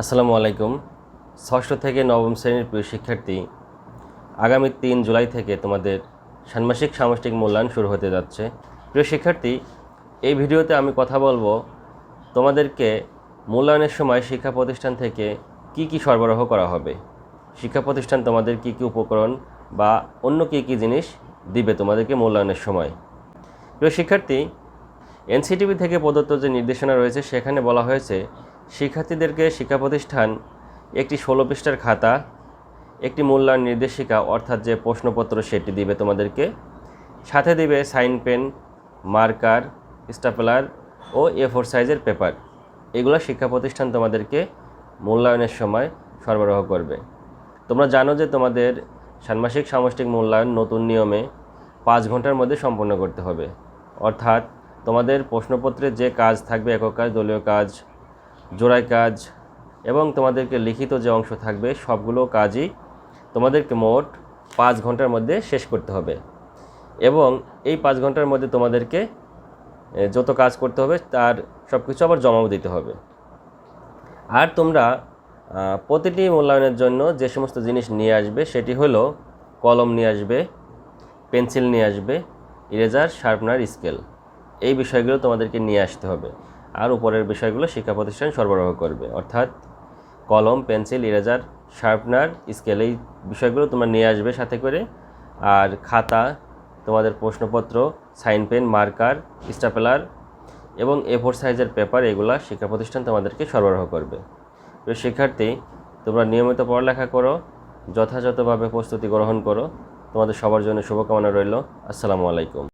আসসালামু আলাইকুম। ষষ্ঠ থেকে নবম শ্রেণির প্রিয় শিক্ষার্থী, আগামী তিন জুলাই থেকে তোমাদের ষান্মাসিক সামষ্টিক মূল্যায়ন শুরু হতে যাচ্ছে। প্রিয় শিক্ষার্থী, এই ভিডিওতে আমি কথা বলব তোমাদেরকে মূল্যায়নের সময় শিক্ষা প্রতিষ্ঠান থেকে কি কি সরবরাহ করা হবে, শিক্ষা প্রতিষ্ঠান তোমাদের কি কি উপকরণ বা অন্য কী কী জিনিস দিবে তোমাদেরকে মূল্যায়নের সময়। প্রিয় শিক্ষার্থী, এনসিটিভি থেকে প্রদত্ত যে নির্দেশনা রয়েছে, সেখানে বলা হয়েছে শিক্ষার্থীদেরকে শিক্ষা প্রতিষ্ঠান একটি ষোলো পৃষ্ঠার খাতা, একটি মূল্যায়ন নির্দেশিকা, অর্থাৎ যে প্রশ্নপত্র সেটি দিবে তোমাদেরকে। সাথে দিবে সাইন পেন, মার্কার, স্টাপলার ও এ ফোর সাইজের পেপার। এগুলো শিক্ষা প্রতিষ্ঠান তোমাদেরকে মূল্যায়নের সময় সরবরাহ করবে। তোমরা জানো যে তোমাদের ষান্মাসিক সামষ্টিক মূল্যায়ন নতুন নিয়মে পাঁচ ঘণ্টার মধ্যে সম্পন্ন করতে হবে। অর্থাৎ তোমাদের প্রশ্নপত্রে যে কাজ থাকবে, একক কাজ, দলীয় কাজ জোড়ায় কাজ এবং তোমাদেরকে লিখিত যে অংশ থাকবে, সবগুলো কাজই তোমাদেরকে মোট পাঁচ ঘণ্টার মধ্যে শেষ করতে হবে। এবং এই পাঁচ ঘণ্টার মধ্যে তোমাদেরকে যত কাজ করতে হবে তার সব কিছু আবার জমাও দিতে হবে। আর তোমরা প্রতিটি মূল্যায়নের জন্য যে সমস্ত জিনিস নিয়ে আসবে সেটি হলো কলম নিয়ে আসবে, পেন্সিল নিয়ে আসবে, ইরেজার, শার্পনার, স্কেল। এই বিষয়গুলো তোমাদেরকে নিয়ে আসতে হবে। আর উপরের বিষয়গুলো শিক্ষা প্রতিষ্ঠান সরবরাহ করবে। অর্থাৎ কলম, পেন্সিল, ইরেজার, শার্পনার, স্কেল, এই বিষয়গুলো তোমরা নিয়ে আসবে সাথে করে। আর খাতা, তোমাদের প্রশ্নপত্র, সাইন পেন, মার্কার, স্টাপেলার এবং এ ফোর সাইজের পেপার, এগুলো শিক্ষা প্রতিষ্ঠান তোমাদেরকে সরবরাহ করবে। শিক্ষার্থী, তোমরা নিয়মিত পড়ালেখা করো, যথাযথভাবে প্রস্তুতি গ্রহণ করো। তোমাদের সবার জন্য শুভকামনা রইল। আসসালামু আলাইকুম।